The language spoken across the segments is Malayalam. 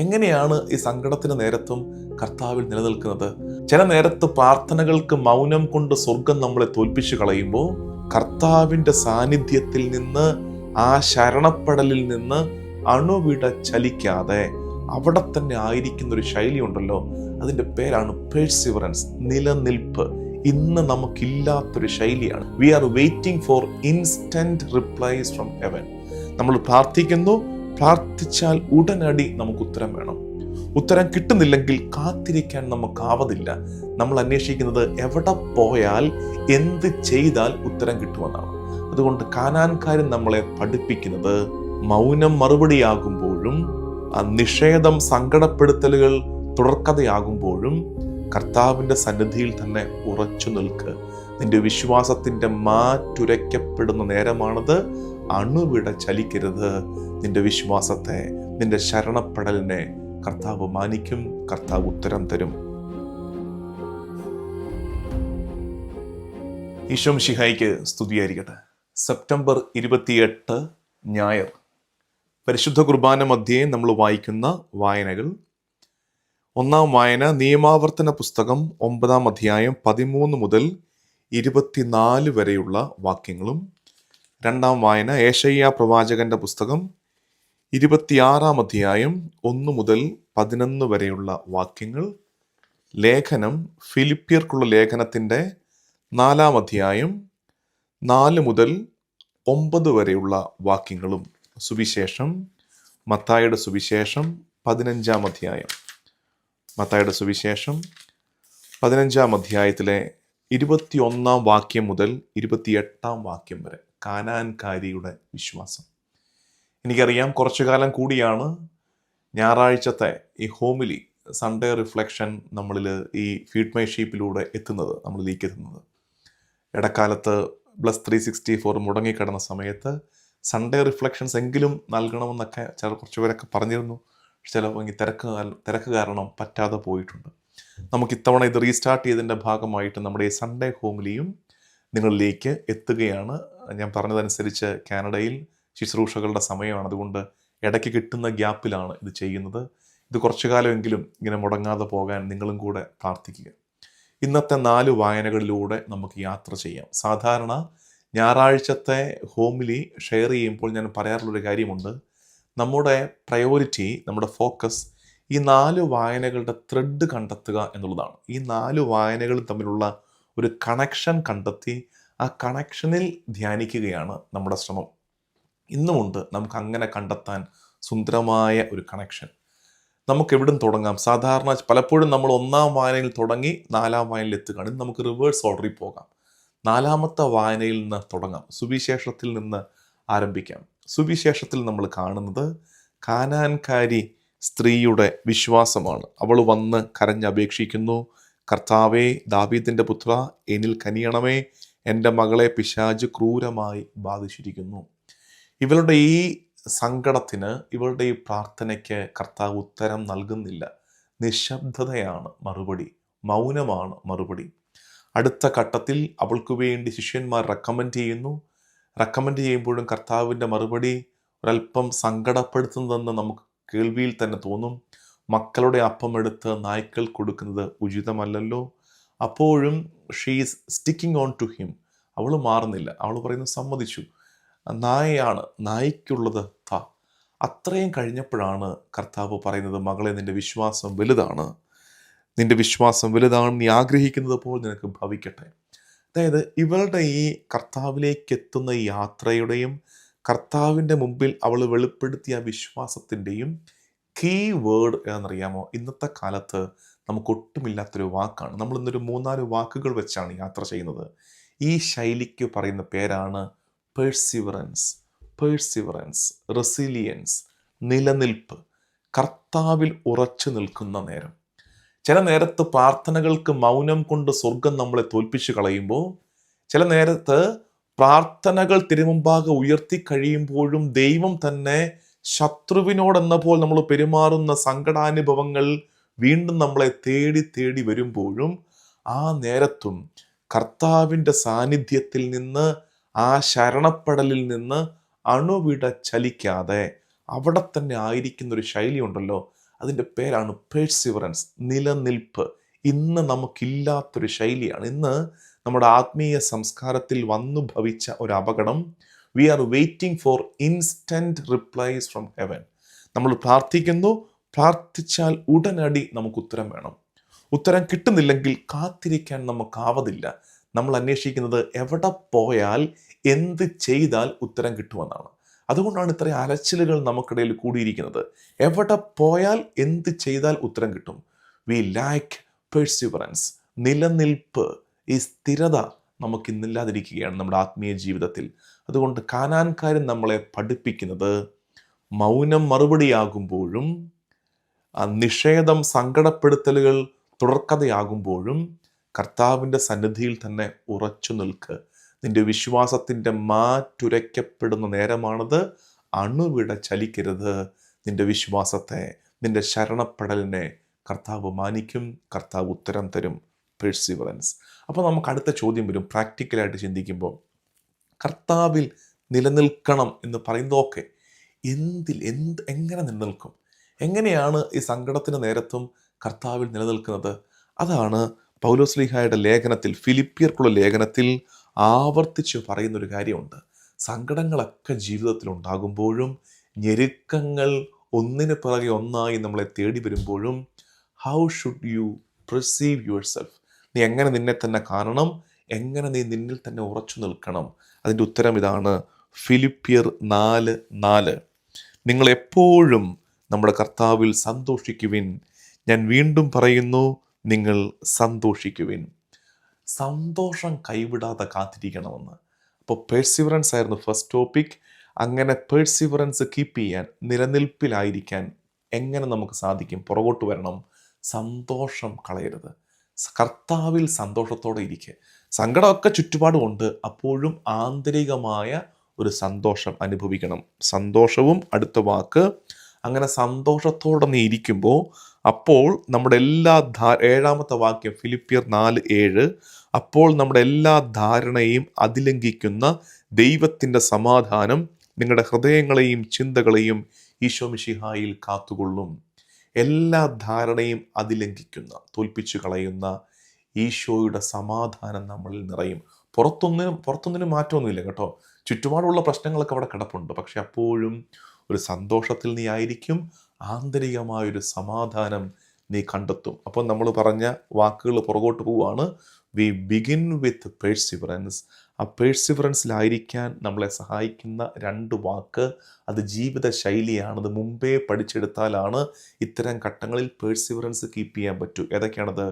എങ്ങനെയാണ് ഈ സങ്കടത്തിന് നേരത്തും കർത്താവിൽ നിലനിൽക്കുന്നത്? ചില നേരത്ത് പ്രാർത്ഥനകൾക്ക് മൗനം കൊണ്ട് സ്വർഗം നമ്മളെ തോൽപ്പിച്ചു കളയുമ്പോൾ കർത്താവിന്റെ സാന്നിധ്യത്തിൽ നിന്ന് ആ ശരണപ്പെടലിൽ നിന്ന് അണുവിട ചലിക്കാതെ അവിടെ തന്നെ ആയിരിക്കുന്ന ഒരു ശൈലി ഉണ്ടല്ലോ. അതിന്റെ പേരാണ് പേഴ്സിവറൻസ് നിലനിൽപ്പ്. ഇന്ന് നമുക്കില്ലാത്തൊരു ശൈലിയാണ്. We are waiting for instant replies from heaven നമ്മൾ പ്രാർത്ഥിക്കുന്നു പ്രാർത്ഥിച്ചാൽ ഉടനടി നമുക്ക് ഉത്തരം വേണം. ഉത്തരം കിട്ടുന്നില്ലെങ്കിൽ കാത്തിരിക്കാൻ നമുക്കാവതില്ല. നമ്മൾ അന്വേഷിക്കുന്നത് എവിടെ പോയാൽ എന്ത് ചെയ്താൽ ഉത്തരം കിട്ടുമെന്നാണ്. അതുകൊണ്ട് കാനാൻകാരൻ നമ്മളെ പഠിപ്പിക്കുന്നത് മൗനം മറുപടിയാകുമ്പോഴും ആ നിഷേധം സങ്കടപ്പെടുത്തലുകൾ തുടർക്കഥയാകുമ്പോഴും കർത്താവിന്റെ സന്നിധിയിൽ തന്നെ ഉറച്ചു നിൽക്ക്. നിന്റെ വിശ്വാസത്തിന്റെ മാറ്റുരയ്ക്കപ്പെടുന്ന നേരമാണത്. അണുവിട ചലിക്കരുത്. നിന്റെ വിശ്വാസത്തെ നിന്റെ ശരണപ്പെടലിനെ കർത്താവ് മാനിക്കും കർത്താവ് ഉത്തരം തരും. ഈശോം ഷിഹായിക്ക് സ്തുതിയായിരിക്കട്ടെ. സെപ്റ്റംബർ ഇരുപത്തിയെട്ട് ഞായർ. പരിശുദ്ധ കുർബാന മധ്യേ നമ്മൾ വായിക്കുന്ന വായനകൾ. ഒന്നാം വായന നിയമാവർത്തന പുസ്തകം ഒമ്പതാം അധ്യായം പതിമൂന്ന് മുതൽ ഇരുപത്തിനാല് വരെയുള്ള വാക്യങ്ങളും. രണ്ടാം വായന ഏഷയ്യ പ്രവാചകന്റെ പുസ്തകം ഇരുപത്തിയാറാം അധ്യായം ഒന്ന് മുതൽ പതിനൊന്ന് വരെയുള്ള വാക്യങ്ങൾ. ലേഖനം ഫിലിപ്പിയർക്കുള്ള ലേഖനത്തിന്റെ നാലാം അധ്യായം നാല് മുതൽ ഒമ്പത് വരെയുള്ള വാക്യങ്ങളും. സുവിശേഷം മത്തായുടെ സുവിശേഷം പതിനഞ്ചാം അധ്യായം. മത്തായുടെ സുവിശേഷം പതിനഞ്ചാം അധ്യായത്തിലെ ഇരുപത്തിയൊന്നാം വാക്യം മുതൽ ഇരുപത്തിയെട്ടാം വാക്യം വരെ. കാനാൻകാരിയുടെ വിശ്വാസം. എനിക്കറിയാം കുറച്ചു കാലം കൂടിയാണ് ഞായറാഴ്ചത്തെ ഈ ഹോമിലി സൺഡേ റിഫ്ലക്ഷൻ നമ്മളിൽ ഈ ഫീഡ് മൈ ഷീപ്പിലൂടെ എത്തുന്നത് നമ്മളിലേക്ക് എത്തുന്നത്. ഇടക്കാലത്ത് പ്ലസ് ത്രീ സിക്സ്റ്റി ഫോർ മുടങ്ങിക്കിടന്ന സമയത്ത് സൺഡേ റിഫ്ലക്ഷൻസ് എങ്കിലും നൽകണമെന്നൊക്കെ ചില കുറച്ചുപേരൊക്കെ പറഞ്ഞിരുന്നു. ചിലപ്പോൾ തിരക്ക് തിരക്ക് കാരണം പറ്റാതെ പോയിട്ടുണ്ട്. നമുക്ക് ഇത്തവണ ഇത് റീസ്റ്റാർട്ട് ചെയ്തതിന്റെ ഭാഗമായിട്ട് നമ്മുടെ ഈ സൺഡേ ഹോമിലിയും നിങ്ങളിലേക്ക് എത്തുകയാണ്. ഞാൻ പറഞ്ഞതനുസരിച്ച് കാനഡയിൽ ശുശ്രൂഷകളുടെ സമയമാണ്. അതുകൊണ്ട് ഇടയ്ക്ക് കിട്ടുന്ന ഗ്യാപ്പിലാണ് ഇത് ചെയ്യുന്നത്. ഇത് കുറച്ചു കാലമെങ്കിലും ഇങ്ങനെ മുടങ്ങാതെ പോകാൻ നിങ്ങളും കൂടെ പ്രാർത്ഥിക്കുക. ഇന്നത്തെ നാല് വായനകളിലൂടെ നമുക്ക് യാത്ര ചെയ്യാം. സാധാരണ ഞായറാഴ്ചത്തെ ഹോമിലി ഷെയർ ചെയ്യുമ്പോൾ ഞാൻ പറയാറുള്ളൊരു കാര്യമുണ്ട്. നമ്മുടെ പ്രയോറിറ്റി നമ്മുടെ ഫോക്കസ് ഈ നാല് വായനകളുടെ ത്രെഡ് കണ്ടെത്തുക എന്നുള്ളതാണ്. ഈ നാല് വായനകൾ തമ്മിലുള്ള ഒരു കണക്ഷൻ കണ്ടെത്തി ആ കണക്ഷനിൽ ധ്യാനിക്കുകയാണ് നമ്മുടെ ശ്രമം. ഇന്നുമുണ്ട് നമുക്ക് അങ്ങനെ കണ്ടെത്താൻ സുന്ദരമായ ഒരു കണക്ഷൻ നമുക്ക് എവിടും തുടങ്ങാം. സാധാരണ പലപ്പോഴും നമ്മൾ ഒന്നാം വായനയിൽ തുടങ്ങി നാലാം വായനയിൽ എത്തുകയാണ്. നമുക്ക് റിവേഴ്സ് ഓർഡറിൽ പോകാം. നാലാമത്തെ വായനയിൽ നിന്ന് തുടങ്ങാം. സുവിശേഷത്തിൽ നിന്ന് ആരംഭിക്കാം. സുവിശേഷത്തിൽ നമ്മൾ കാണുന്നത് കാനാൻകാരി സ്ത്രീയുടെ വിശ്വാസമാണ്. അവൾ വന്ന് കരഞ്ഞപേക്ഷിക്കുന്നു കർത്താവേ ദാവീദിന്റെ പുത്ര എനിൽ കനിയണമേ. എന്റെ മകളെ പിശാജ് ക്രൂരമായി ബാധിച്ചിരിക്കുന്നു. ഇവളുടെ ഈ സങ്കടത്തിന് ഇവരുടെ ഈ പ്രാർത്ഥനയ്ക്ക് കർത്താവ് ഉത്തരം നൽകുന്നില്ല. നിശബ്ദതയാണ് മറുപടി മൗനമാണ് മറുപടി. അടുത്ത ഘട്ടത്തിൽ അവൾക്ക് വേണ്ടി ശിഷ്യന്മാർ റെക്കമെൻഡ് ചെയ്യുന്നു. റെക്കമെൻഡ് ചെയ്യുമ്പോഴും കർത്താവിന്റെ മറുപടി ഒരല്പം സങ്കടപ്പെടുത്തുന്നതെന്ന് നമുക്ക് കേൾവിയിൽ തന്നെ തോന്നും. മക്കളുടെ അപ്പം എടുത്ത് നായ്ക്കൾ കൊടുക്കുന്നത് ഉചിതമല്ലല്ലോ. അപ്പോഴും she is sticking on to him അവൾ മാറുന്നില്ല. അവൾ പറയുന്നു സമ്മതിച്ചു. നായയാണ് നായിക്കുള്ളത് ത. അത്രയും കഴിഞ്ഞപ്പോഴാണ് കർത്താവ് പറയുന്നത് മകളെ നിന്റെ വിശ്വാസം വലുതാണ്. നിന്റെ വിശ്വാസം വലുതാണ്. നീ ആഗ്രഹിക്കുന്നത് പോലെ നിനക്ക് ഭവിക്കട്ടെ. അതായത് ഇവളുടെ ഈ കർത്താവിലേക്ക് എത്തുന്ന യാത്രയുടെയും കർത്താവിന്റെ മുമ്പിൽ അവൾ വെളിപ്പെടുത്തിയ വിശ്വാസത്തിന്റെയും കീ വേർഡ് എന്നറിയാമോ? ഇന്നത്തെ കാലത്ത് നമുക്ക് ഒട്ടുമില്ലാത്തൊരു വാക്കാണ്. നമ്മൾ ഇന്നൊരു മൂന്നാൽ വാക്കുകൾ വെച്ചാണ് യാത്ര ചെയ്യുന്നത്. ഈ ശൈലിക്ക് പറയുന്ന പേരാണ് പേഴ്സിവറൻസ് പേഴ്സിവറൻസ് റെസിലിയൻസ് നിലനിൽപ്പ് കർത്താവിൽ ഉറച്ചു നിൽക്കുന്ന നേരം. ചില നേരത്ത് പ്രാർത്ഥനകൾക്ക് മൗനം കൊണ്ട് സ്വർഗം നമ്മളെ തോൽപ്പിച്ചു കളയുമ്പോൾ ചില നേരത്ത് പ്രാർത്ഥനകൾ തിരുമുമ്പാകെ ഉയർത്തി കഴിയുമ്പോഴും ദൈവം തന്നെ ശത്രുവിനോടെന്ന പോൽ നമ്മൾ പെരുമാറുന്ന സങ്കടാനുഭവങ്ങൾ വീണ്ടും നമ്മളെ തേടി തേടി വരുമ്പോഴും ആ നേരത്തും കർത്താവിന്റെ സാന്നിധ്യത്തിൽ നിന്ന് ആ ശരണപ്പെടലിൽ നിന്ന് അണുവിട ചലിക്കാതെ അവിടെ തന്നെ ആയിരിക്കുന്ന ഒരു ശൈലി ഉണ്ടല്ലോ അതിന്റെ പേരാണ് പേഴ്സിവറൻസ് നിലനിൽപ്പ്. ഇന്ന് നമുക്കില്ലാത്തൊരു ശൈലിയാണ്. ഇന്ന് നമ്മുടെ ആത്മീയ സംസ്കാരത്തിൽ വന്നു ഭവിച്ച ഒരു അപകടം. We are waiting for instant replies from heaven നമ്മൾ പ്രാർത്ഥിക്കുന്നു. പ്രാർത്ഥിച്ചാൽ ഉടനടി നമുക്ക് ഉത്തരം വേണം. ഉത്തരം കിട്ടുന്നില്ലെങ്കിൽ കാത്തിരിക്കാൻ നമുക്കാവതില്ല. നമ്മൾ അന്വേഷിക്കുന്നത് എവിടെ പോയാൽ എന്ത് ചെയ്താൽ ഉത്തരം കിട്ടുമെന്നാണ്. അതുകൊണ്ടാണ് ഇത്രയും അലച്ചിലുകൾ നമുക്കിടയിൽ കൂടിയിരിക്കുന്നത്. എവിടെ പോയാൽ എന്ത് ചെയ്താൽ ഉത്തരം കിട്ടും? വി ലാക്ക് പെർസ്യൂവറൻസ് നിലനിൽപ്പ് ഈ സ്ഥിരത നമുക്ക് ഇന്നില്ലാതിരിക്കുകയാണ് നമ്മുടെ ആത്മീയ ജീവിതത്തിൽ. അതുകൊണ്ട് കാനാൻകാരൻ നമ്മളെ പഠിപ്പിക്കുന്നത് മൗനം മറുപടിയാകുമ്പോഴും നിഷേധം സങ്കടപ്പെടുത്തലുകൾ തുടർക്കഥയാകുമ്പോഴും കർത്താവിന്റെ സന്നിധിയിൽ തന്നെ ഉറച്ചു നിൽക്ക്. നിന്റെ വിശ്വാസത്തിന്റെ മാറ്റുരയ്ക്കപ്പെടുന്ന നേരമാണത്. അണുവിട ചലിക്കരുത്. നിന്റെ വിശ്വാസത്തെ നിന്റെ ശരണപ്പെടലിനെ കർത്താവ് മാനിക്കും. കർത്താവ് ഉത്തരം തരും. പെഴ്സിവറൻസ് അപ്പോൾ നമുക്ക് അടുത്ത ചോദ്യം വരും. പ്രാക്ടിക്കലായിട്ട് ചിന്തിക്കുമ്പോൾ. കർത്താവിൽ നിലനിൽക്കണം എന്ന് പറയുന്നതൊക്കെ എന്തിൽ എന്ത് എങ്ങനെ നിലനിൽക്കും? എങ്ങനെയാണ് ഈ സങ്കടത്തിന് നേരത്തും കർത്താവിൽ നിലനിൽക്കുന്നത്? അതാണ് പൗലോസ്ലിഹായുടെ ലേഖനത്തിൽ ഫിലിപ്പിയർക്കുള്ള ലേഖനത്തിൽ ആവർത്തിച്ച് പറയുന്നൊരു കാര്യമുണ്ട്. സങ്കടങ്ങളൊക്കെ ജീവിതത്തിൽ ഉണ്ടാകുമ്പോഴും ഞെരുക്കങ്ങൾ ഒന്നിന് പിറകെ ഒന്നായി നമ്മളെ തേടി വരുമ്പോഴും how should you perceive yourself നീ എങ്ങനെ നിന്നെ തന്നെ കാണണം? എങ്ങനെ നീ നിന്നിൽ തന്നെ ഉറച്ചു നിൽക്കണം? അതിന്റെ ഉത്തരം ഇതാണ് ഫിലിപ്പിയർ നാല് നാല്. നിങ്ങൾ എപ്പോഴും നമ്മുടെ കർത്താവിൽ സന്തോഷിക്കുവിൻ. ഞാൻ വീണ്ടും പറയുന്നു നിങ്ങൾ സന്തോഷിക്കുവിൻ. സന്തോഷം കൈവിടാതെ കാത്തിരിക്കണമെന്ന്. അപ്പോൾ പേഴ്സിവറൻസ് ആയിരുന്നു ഫസ്റ്റ് ടോപ്പിക് അങ്ങനെ പേഴ്സിവറൻസ് കീപ്പ് ചെയ്യാൻ നിലനിൽപ്പിലായിരിക്കാൻ എങ്ങനെ നമുക്ക് സാധിക്കും? പുറകോട്ട് വരണം. സന്തോഷം കളയരുത്. കർത്താവിൽ സന്തോഷത്തോടെ ഇരിക്കുക. സങ്കടമൊക്കെ ചുറ്റുപാടുമുണ്ട്. അപ്പോഴും ആന്തരികമായ ഒരു സന്തോഷം അനുഭവിക്കണം. സന്തോഷവും അടുത്ത വാക്ക്. അങ്ങനെ സന്തോഷത്തോടെ നീ ഇരിക്കുമ്പോൾ അപ്പോൾ നമ്മുടെ എല്ലാ ധാ ഏഴാമത്തെ വാക്യം ഫിലിപ്പിയർ നാല് ഏഴ് അപ്പോൾ നമ്മുടെ എല്ലാ ധാരണയും അതിലംഘിക്കുന്ന ദൈവത്തിന്റെ സമാധാനം നിങ്ങളുടെ ഹൃദയങ്ങളെയും ചിന്തകളെയും ഈശോ മിശിഹായിൽ കാത്തുകൊള്ളും. എല്ലാ ധാരണയും അതിലംഘിക്കുന്ന തോൽപ്പിച്ചു കളയുന്ന ഈശോയുടെ സമാധാനം നമ്മളിൽ നിറയും. പുറത്തൊന്നിനും പുറത്തൊന്നിനും മാറ്റമൊന്നുമില്ല കേട്ടോ. ചുറ്റുപാടുള്ള പ്രശ്നങ്ങളൊക്കെ അവിടെ കിടപ്പുണ്ട്. പക്ഷെ അപ്പോഴും ഒരു സന്തോഷത്തിൽ നീ ആയിരിക്കും. ആന്തരികമായൊരു സമാധാനം നീ കണ്ടെത്തും. അപ്പോൾ നമ്മൾ പറഞ്ഞ വാക്കുകൾ പുറകോട്ട് പോവുകയാണ്. വി ബിഗിൻ വിത്ത് പേഴ്സിവറൻസ് ആ പേഴ്സിവറൻസിലായിരിക്കാൻ നമ്മളെ സഹായിക്കുന്ന രണ്ട് വാക്ക് അത് ജീവിത ശൈലിയാണ് അത് മുമ്പേ പഠിച്ചെടുത്താലാണ് ഇത്തരം ഘട്ടങ്ങളിൽ പേഴ്സിവറൻസ് കീപ്പ് ചെയ്യാൻ പറ്റൂ. ഏതൊക്കെയാണത്?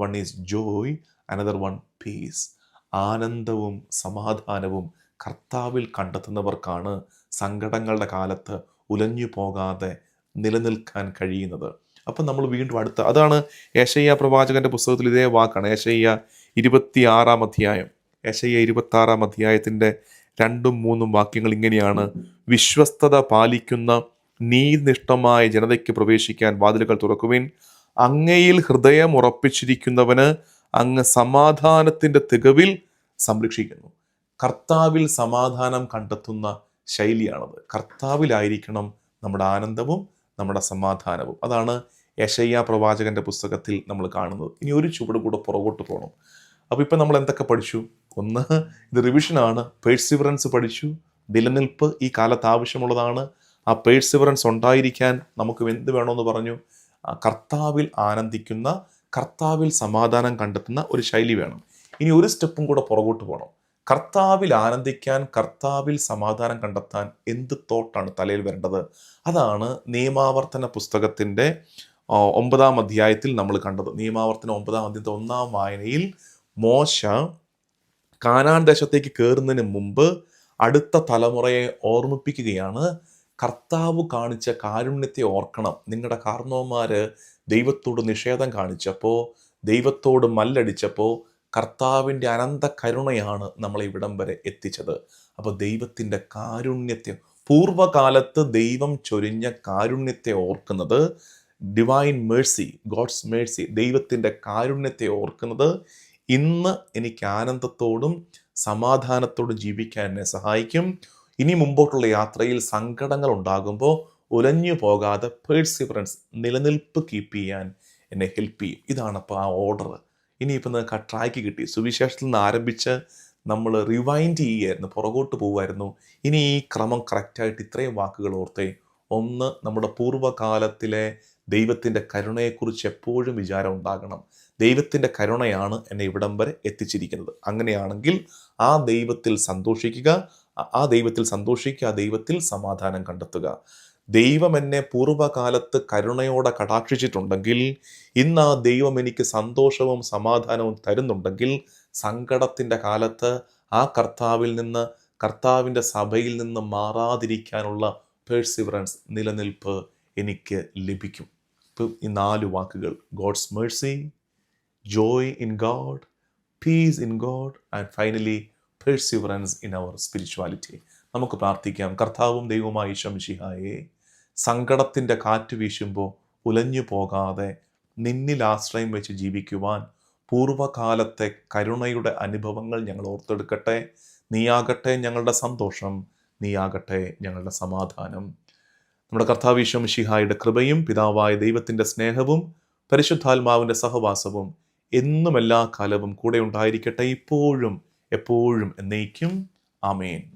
One is joy another one peace ആനന്ദവും സമാധാനവും കർത്താവിൽ കണ്ടെത്തുന്നവർക്കാണ് സങ്കടങ്ങളുടെ കാലത്ത് ഉലഞ്ഞു പോകാതെ നിലനിൽക്കാൻ കഴിയുന്നത്. അപ്പം നമ്മൾ വീണ്ടും അടുത്ത അതാണ് ഏഷയ്യ പ്രവാചകന്റെ പുസ്തകത്തിൽ ഇതേ വാക്കാണ് ഏഷയ്യ ഇരുപത്തി ആറാം അധ്യായം. ഏഷയ്യ ഇരുപത്തി ആറാം അധ്യായത്തിന്റെ രണ്ടും മൂന്നും വാക്യങ്ങൾ ഇങ്ങനെയാണ്. വിശ്വസ്തത പാലിക്കുന്ന നീതിനിഷ്ഠമായ ജനതയ്ക്ക് പ്രവേശിക്കാൻ വാതിലുകൾ തുറക്കുവിൻ. അങ്ങയിൽ ഹൃദയം ഉറപ്പിച്ചിരിക്കുന്നവന് അങ്ങ് സമാധാനത്തിന്റെ തികവിൽ സംരക്ഷിക്കുന്നു. കർത്താവിൽ സമാധാനം കണ്ടെത്തുന്ന ശൈലിയാണത്. കർത്താവിലായിരിക്കണം നമ്മുടെ ആനന്ദവും നമ്മുടെ സമാധാനവും. അതാണ് യശയ്യ പ്രവാചകന്റെ പുസ്തകത്തിൽ നമ്മൾ കാണുന്നത്. ഇനി ഒരു ചുവട് കൂടെ പുറകോട്ട് പോകണം അപ്പോൾ ഇപ്പം നമ്മൾ എന്തൊക്കെ പഠിച്ചു? ഒന്ന് ഇത് റിവിഷനാണ്. പേഴ്സിവറൻസ് പഠിച്ചു. നിലനിൽപ്പ് ഈ കാലത്ത് ആവശ്യമുള്ളതാണ്. ആ പേഴ്സിവറൻസ് ഉണ്ടായിരിക്കാൻ നമുക്ക് എന്ത് വേണമെന്ന് പറഞ്ഞു? കർത്താവിൽ ആനന്ദിക്കുന്ന കർത്താവിൽ സമാധാനം കണ്ടെത്തുന്ന ഒരു ശൈലി വേണം. ഇനി ഒരു സ്റ്റെപ്പും കൂടെ പുറകോട്ട് പോകണം കർത്താവിൽ ആനന്ദിക്കാൻ കർത്താവിൽ സമാധാനം കണ്ടെത്താൻ എന്ത് തോട്ടാണ് തലയിൽ വരേണ്ടത്? അതാണ് നിയമാവർത്തന പുസ്തകത്തിന്റെ ഒമ്പതാം അധ്യായത്തിൽ നമ്മൾ കണ്ടത്. നിയമാവർത്തന ഒമ്പതാം അധ്യായത്തെ ഒന്നാം വായനയിൽ മോശ കാനാൻ ദേശത്തേക്ക് കയറുന്നതിന് മുമ്പ് അടുത്ത തലമുറയെ ഓർമ്മിപ്പിക്കുകയാണ്. കർത്താവ് കാണിച്ച കാരുണ്യത്തെ ഓർക്കണം. നിങ്ങളുടെ കാർണവന്മാർ ദൈവത്തോട് നിഷേധം കാണിച്ചപ്പോൾ ദൈവത്തോട് മല്ലടിച്ചപ്പോൾ കർത്താവിന്റെ അനന്ത കരുണയാണ് നമ്മളെ ഇവിടം വരെ എത്തിച്ചത്. അപ്പോൾ ദൈവത്തിന്റെ കാരുണ്യത്തെ പൂർവകാലത്ത് ദൈവം ചൊരിഞ്ഞ കാരുണ്യത്തെ ഓർക്കുന്നത് ഡിവൈൻ മേഴ്സി ഗോഡ്സ് മേഴ്സി ദൈവത്തിന്റെ കാരുണ്യത്തെ ഓർക്കുന്നത് ഇന്ന് എനിക്ക് ആനന്ദത്തോടും സമാധാനത്തോടും ജീവിക്കാൻ എന്നെ സഹായിക്കും. ഇനി മുമ്പോട്ടുള്ള യാത്രയിൽ സങ്കടങ്ങൾ ഉണ്ടാകുമ്പോൾ ഉലഞ്ഞു പോകാതെ പേഴ്സിഫറൻസ് നിലനിൽപ്പ് കീപ്പ് ചെയ്യാൻ എന്നെ ഹെൽപ്പ് ചെയ്യും. ഇതാണ് അപ്പോൾ ആ ഓർഡർ ഇനിയിപ്പോൾ നിങ്ങൾക്ക് ആ ട്രാക്ക് കിട്ടി. സുവിശേഷത്തിൽ നിന്ന് ആരംഭിച്ച് നമ്മൾ റിവൈൻഡ് ചെയ്യുമായിരുന്നു പുറകോട്ട് പോകുമായിരുന്നു. ഇനി ഈ ക്രമം കറക്റ്റായിട്ട് ഇത്രയും വാക്കുകൾ ഓർത്തേ ഒന്ന് നമ്മുടെ പൂർവകാലത്തിലെ ദൈവത്തിന്റെ കരുണയെക്കുറിച്ച് എപ്പോഴും വിചാരം ഉണ്ടാകണം. ദൈവത്തിന്റെ കരുണയാണ് എന്നെ ഇവിടം വരെ എത്തിച്ചിരിക്കുന്നത്. അങ്ങനെയാണെങ്കിൽ ആ ദൈവത്തിൽ സന്തോഷിക്കുക ആ ദൈവത്തിൽ സന്തോഷിക്കുക ആ ദൈവത്തിൽ സമാധാനം കണ്ടെത്തുക. ദൈവം എന്നെ പൂർവകാലത്ത് കരുണയോടെ കടാക്ഷിച്ചിട്ടുണ്ടെങ്കിൽ ഇന്ന് ആ ദൈവം എനിക്ക് സന്തോഷവും സമാധാനവും തരുന്നുണ്ടെങ്കിൽ സങ്കടത്തിന്റെ കാലത്ത് ആ കർത്താവിൽ നിന്ന് കർത്താവിന്റെ സഭയിൽ നിന്ന് മാറാതിരിക്കാനുള്ള പേഴ്സിവറൻസ് നിലനിൽപ്പ് എനിക്ക് ലഭിക്കും. ഈ നാല് വാക്കുകൾ God's mercy joy in God peace in God and finally perseverance in our spirituality നമുക്ക് പ്രാർത്ഥിക്കാം. കർത്താവും ദൈവവുമായ ശംഷിഹായെ സങ്കടത്തിന്റെ കാറ്റ് വീശുമ്പോൾ ഉലഞ്ഞു പോകാതെ നിന്നിൽ ആശ്രയം വെച്ച് ജീവിക്കുവാൻ പൂർവകാലത്തെ കരുണയുടെ അനുഭവങ്ങൾ ഞങ്ങൾ ഓർത്തെടുക്കട്ടെ. നീയാകട്ടെ ഞങ്ങളുടെ സന്തോഷം നീയാകട്ടെ ഞങ്ങളുടെ സമാധാനം. നമ്മുടെ കർത്താവിശ്വം ഷിഹായുടെ കൃപയും പിതാവായ ദൈവത്തിന്റെ സ്നേഹവും പരിശുദ്ധാത്മാവിന്റെ സഹവാസവും എന്നും എല്ലാ കാലവും കൂടെ ഉണ്ടായിരിക്കട്ടെ ഇപ്പോഴും എപ്പോഴും എന്നേക്കും. ആമേൻ.